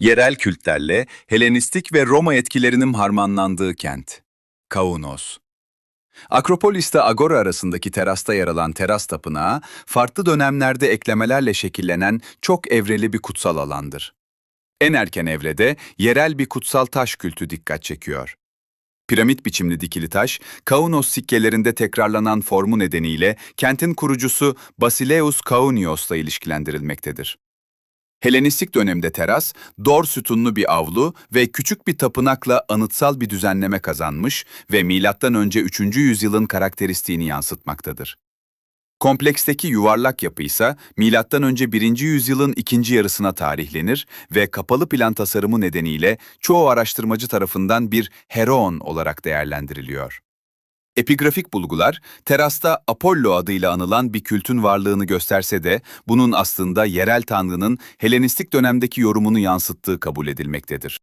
Yerel kültlerle Helenistik ve Roma etkilerinin harmanlandığı kent. Kaunos. Akropolis'te Agora arasındaki terasta yer alan teras tapınağı, farklı dönemlerde eklemelerle şekillenen çok evreli bir kutsal alandır. En erken evrede yerel bir kutsal taş kültü dikkat çekiyor. Piramit biçimli dikili taş, Kaunos sikkelerinde tekrarlanan formu nedeniyle kentin kurucusu Basileus Kaunios'la ilişkilendirilmektedir. Helenistik dönemde teras, dor sütunlu bir avlu ve küçük bir tapınakla anıtsal bir düzenleme kazanmış ve M.Ö. 3. yüzyılın karakteristiğini yansıtmaktadır. Kompleksteki yuvarlak yapı ise M.Ö. 1. yüzyılın ikinci yarısına tarihlenir ve kapalı plan tasarımı nedeniyle çoğu araştırmacı tarafından bir heron olarak değerlendiriliyor. Epigrafik bulgular, terasta Apollo adıyla anılan bir kültün varlığını gösterse de bunun aslında yerel tanrının Helenistik dönemdeki yorumunu yansıttığı kabul edilmektedir.